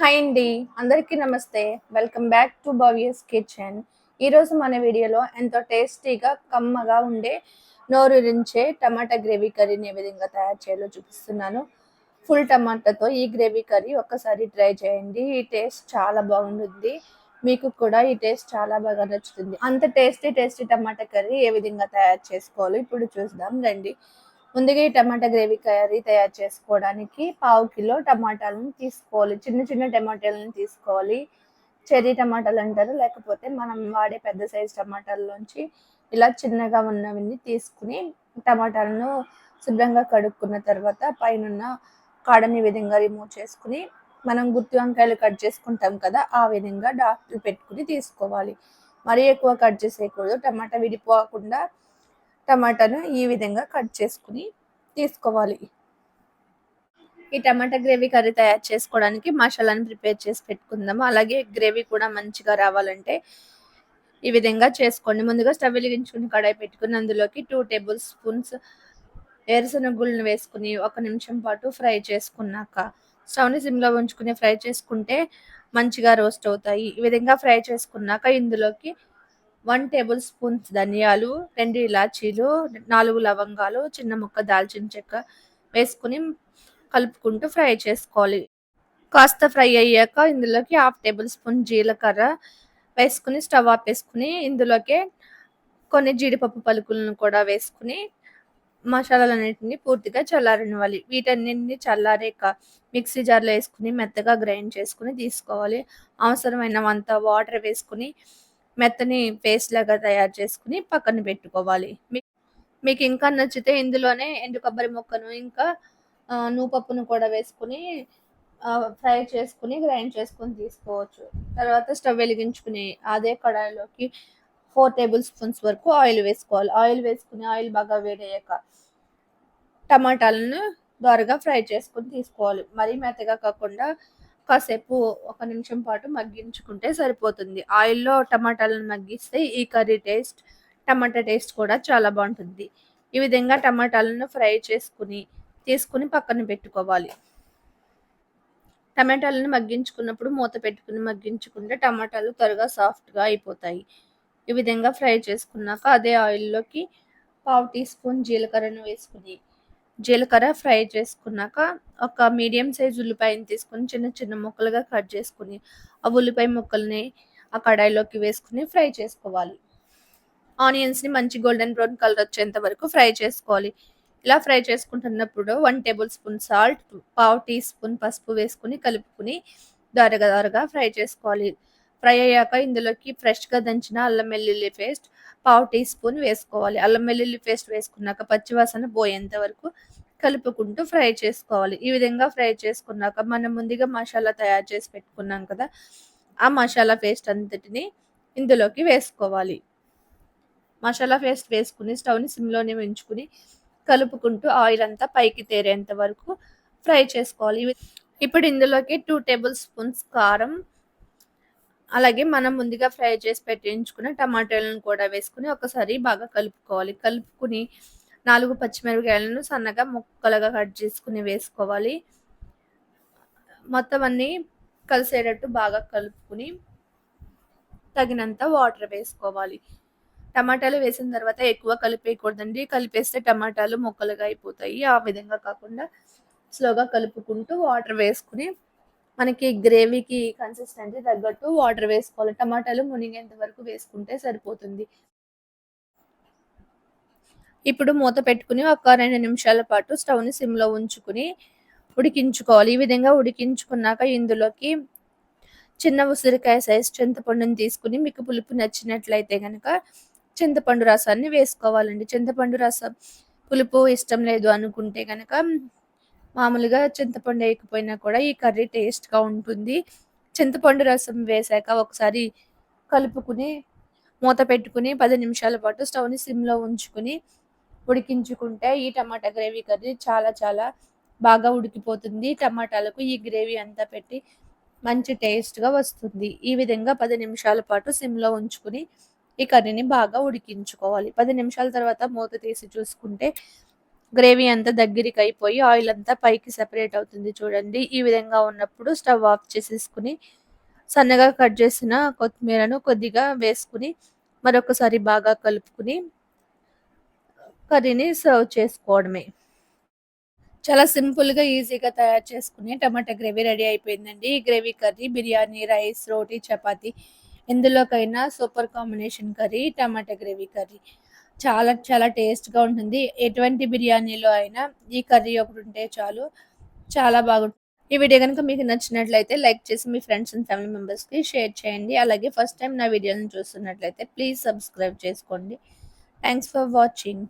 Hi అండి అందరికీ నమస్తే. Welcome back to Bhavya's kitchen ఈరోజు మన వీడియోలో ఎంతో టేస్టీగా కమ్మగా ఉండే నోరురించే టమాటా గ్రేవీ కర్రీని ఏ విధంగా తయారు చేయాలో చూపిస్తున్నాను. ఫుల్ టమాటాతో ఈ గ్రేవీ కర్రీ ఒక్కసారి ట్రై చేయండి. ఈ టేస్ట్ చాలా బాగుంటుంది. మీకు కూడా ఈ టేస్ట్ చాలా బాగా నచ్చుతుంది. అంత టేస్టీ టేస్టీ టమాటా కర్రీ ఏ విధంగా తయారు చేసుకోవాలో ఇప్పుడు చూద్దాం. రండి. ముందుగా ఈ టమాటా గ్రేవీ కర్రీ తయారు చేసుకోవడానికి పావు కిలో టమాటాలను తీసుకోవాలి. చిన్న చిన్న టమాటాలను తీసుకోవాలి. చెర్రీ టమాటాలు అంటారు. లేకపోతే మనం వాడే పెద్ద సైజ్ టమాటాల్లోంచి ఇలా చిన్నగా ఉన్నవన్నీ తీసుకుని టమాటాలను శుభ్రంగా కడుక్కున్న తర్వాత పైన కాడని విధంగా రిమూవ్ చేసుకుని మనం గుత్తి వంకాయలు కట్ చేసుకుంటాం కదా ఆ విధంగా డాక్టర్ పెట్టుకుని తీసుకోవాలి. మరీ ఎక్కువ కట్ చేసేయకూడదు. టమాటా విడిపోకుండా టమాటాను ఈ విధంగా కట్ చేసుకుని తీసుకోవాలి. ఈ టమాటా గ్రేవీ కర్రీ తయారు చేసుకోవడానికి మసాలాను ప్రిపేర్ చేసి పెట్టుకుందాము. అలాగే గ్రేవీ కూడా మంచిగా రావాలంటే ఈ విధంగా చేసుకోండి. ముందుగా స్టవ్ వెలిగించుకుని కడాయి పెట్టుకుని అందులోకి టూ టేబుల్ స్పూన్స్ వేరుశనగుళ్ళను వేసుకుని ఒక నిమిషం పాటు ఫ్రై చేసుకున్నాక స్టవ్ని సిమ్లో ఉంచుకుని ఫ్రై చేసుకుంటే మంచిగా రోస్ట్ అవుతాయి. ఈ విధంగా ఫ్రై చేసుకున్నాక ఇందులోకి వన్ టేబుల్ స్పూన్స్ ధనియాలు రెండు ఇలాచీలు నాలుగు లవంగాలు చిన్న ముక్క దాల్చిన చెక్క వేసుకుని కలుపుకుంటూ ఫ్రై చేసుకోవాలి. కాస్త ఫ్రై అయ్యాక ఇందులోకి హాఫ్ టేబుల్ స్పూన్ జీలకర్ర వేసుకుని స్టవ్ ఆపేసుకుని ఇందులోకి కొన్ని జీడిపప్పు పలుకులను కూడా వేసుకుని మసాలాలన్నింటినీ పూర్తిగా చల్లారనివ్వాలి. వీటన్నింటినీ చల్లారాక మిక్సీ జార్లో వేసుకుని మెత్తగా గ్రైండ్ చేసుకుని తీసుకోవాలి. అవసరమైన అంత వాటర్ వేసుకుని మెత్తని పేస్ట్ లాగా తయారు చేసుకుని పక్కన పెట్టుకోవాలి. మీకు ఇంకా నచ్చితే ఇందులోనే ఎండు కొబ్బరి ముక్కను ఇంకా నూపప్పును కూడా వేసుకుని ఫ్రై చేసుకుని గ్రైండ్ చేసుకుని తీసుకోవచ్చు. తర్వాత స్టవ్ వెలిగించుకుని అదే కడాయిలోకి ఫోర్ టేబుల్ స్పూన్స్ వరకు ఆయిల్ వేసుకోవాలి. ఆయిల్ వేసుకుని ఆయిల్ బాగా వేడయ్యాక టమాటాలను ద్వారగా ఫ్రై చేసుకుని తీసుకోవాలి. మరీ మెత్తగా కాకుండా కాసేపు ఒక నిమిషం పాటు మగ్గించుకుంటే సరిపోతుంది. ఆయిల్లో టమాటాలను మగ్గిస్తే ఈ కర్రీ టేస్ట్ టమాటా టేస్ట్ కూడా చాలా బాగుంటుంది. ఈ విధంగా టమాటాలను ఫ్రై చేసుకుని తీసుకుని పక్కన పెట్టుకోవాలి. టమాటాలను మగ్గించుకున్నప్పుడు మూత పెట్టుకుని మగ్గించుకుంటే టమాటాలు త్వరగా సాఫ్ట్గా అయిపోతాయి. ఈ విధంగా ఫ్రై చేసుకున్నాక అదే ఆయిల్లోకి పావు టీ స్పూన్ జీలకర్రను వేసుకుని జీలకర్ర ఫ్రై చేసుకున్నాక ఒక మీడియం సైజ్ ఉల్లిపాయని తీసుకుని చిన్న చిన్న ముక్కలుగా కట్ చేసుకుని ఆ ఉల్లిపాయ ముక్కల్ని ఆ కడాయిలోకి వేసుకుని ఫ్రై చేసుకోవాలి. ఆనియన్స్ని మంచి గోల్డెన్ బ్రౌన్ కలర్ వచ్చేంత వరకు ఫ్రై చేసుకోవాలి. ఇలా ఫ్రై చేసుకుంటున్నప్పుడు వన్ టేబుల్ స్పూన్ సాల్ట్ పావు టీ స్పూన్ పసుపు వేసుకుని కలుపుకుని దరగా దొరగా ఫ్రై చేసుకోవాలి. ఫ్రై అయ్యాక ఇందులోకి ఫ్రెష్గా దంచిన అల్లం వెల్లుల్లి పేస్ట్ పావు టీ స్పూన్ వేసుకోవాలి. అల్లం వెల్లుల్లి పేస్ట్ వేసుకున్నాక పచ్చివాసన పోయేంత వరకు కలుపుకుంటూ ఫ్రై చేసుకోవాలి. ఈ విధంగా ఫ్రై చేసుకున్నాక మనం ముందుగా మసాలా తయారు చేసి పెట్టుకున్నాం కదా ఆ మసాలా పేస్ట్ అంతటిని ఇందులోకి వేసుకోవాలి. మసాలా పేస్ట్ వేసుకుని స్టవ్ని సిమ్లోనే ఉంచుకుని కలుపుకుంటూ ఆయిల్ అంతా పైకి తేరేంత వరకు ఫ్రై చేసుకోవాలి. ఇప్పుడు ఇందులోకి టూ టేబుల్ స్పూన్స్ కారం అలాగే మనం ముందుగా ఫ్రై చేసి పెట్టించుకున్న టమాటాలను కూడా వేసుకుని ఒకసారి బాగా కలుపుకోవాలి. కలుపుకుని నాలుగు పచ్చిమిరపకాయలను సన్నగా ముక్కలుగా కట్ చేసుకుని వేసుకోవాలి. మొత్తం అన్నీ కలిసేటట్టు బాగా కలుపుకుని తగినంత వాటర్ వేసుకోవాలి. టమాటాలు వేసిన తర్వాత ఎక్కువ కలిపేయకూడదండి. కలిపేస్తే టమాటాలు ముక్కలుగా అయిపోతాయి. ఆ విధంగా కాకుండా స్లోగా కలుపుకుంటూ వాటర్ వేసుకుని మనకి గ్రేవీకి కన్సిస్టెన్సీ తగ్గట్టు వాటర్ వేసుకోవాలి. టమాటాలు మునిగేంత వరకు వేసుకుంటే సరిపోతుంది. ఇప్పుడు మూత పెట్టుకుని ఒక రెండు నిమిషాల పాటు స్టవ్ని సిమ్లో ఉంచుకుని ఉడికించుకోవాలి. ఈ విధంగా ఉడికించుకున్నాక ఇందులోకి చిన్న ఉసిరికాయ సైజ్ చింతపండుని తీసుకుని మీకు పులుపు నచ్చినట్లయితే కనుక చింతపండు రసాన్ని వేసుకోవాలండి. చింతపండు రసం పులుపు ఇష్టం లేదు అనుకుంటే కనుక మామూలుగా చింతపండు వేయకపోయినా కూడా ఈ కర్రీ టేస్ట్గా ఉంటుంది. చింతపండు రసం వేసాక ఒకసారి కలుపుకుని మూత పెట్టుకుని పది నిమిషాల పాటు స్టవ్ని సిమ్లో ఉంచుకుని ఉడికించుకుంటే ఈ టమాటా గ్రేవీ కర్రీ చాలా చాలా బాగా ఉడికిపోతుంది. టమాటాలకు ఈ గ్రేవీ అంతా పెట్టి మంచి టేస్ట్గా వస్తుంది. ఈ విధంగా పది నిమిషాల పాటు సిమ్లో ఉంచుకుని ఈ కర్రీని బాగా ఉడికించుకోవాలి. పది నిమిషాల తర్వాత మూత తీసి చూసుకుంటే గ్రేవీ అంతా దగ్గరికి అయిపోయి ఆయిల్ అంతా పైకి సెపరేట్ అవుతుంది చూడండి. ఈ విధంగా ఉన్నప్పుడు స్టవ్ ఆఫ్ చేసేసుకుని సన్నగా కట్ చేసిన కొత్తిమీరను కొద్దిగా వేసుకుని మరొకసారి బాగా కలుపుకుని కర్రీని సర్వ్ చేసుకోవడమే. చాలా సింపుల్గా ఈజీగా తయారు చేసుకుని టమాటా గ్రేవీ రెడీ అయిపోయిందండి. ఈ gravy curry biryani rice roti chapati ఎందులోకైనా super combination curry tomato gravy curry. చాలా చాలా టేస్ట్గా ఉంటుంది. ఎటువంటి బిర్యానీలో అయినా ఈ కర్రీ ఒకటి ఉంటే చాలు. చాలా బాగుంటుంది ఈ వీడియో కనుక మీకు నచ్చినట్లయితే లైక్ చేసి మీ ఫ్రెండ్స్ అండ్ ఫ్యామిలీ మెంబర్స్కి షేర్ చేయండి. అలాగే ఫస్ట్ టైం నా వీడియోని చూస్తున్నట్లయితే ప్లీజ్ సబ్స్క్రైబ్ చేసుకోండి. Thanks for watching.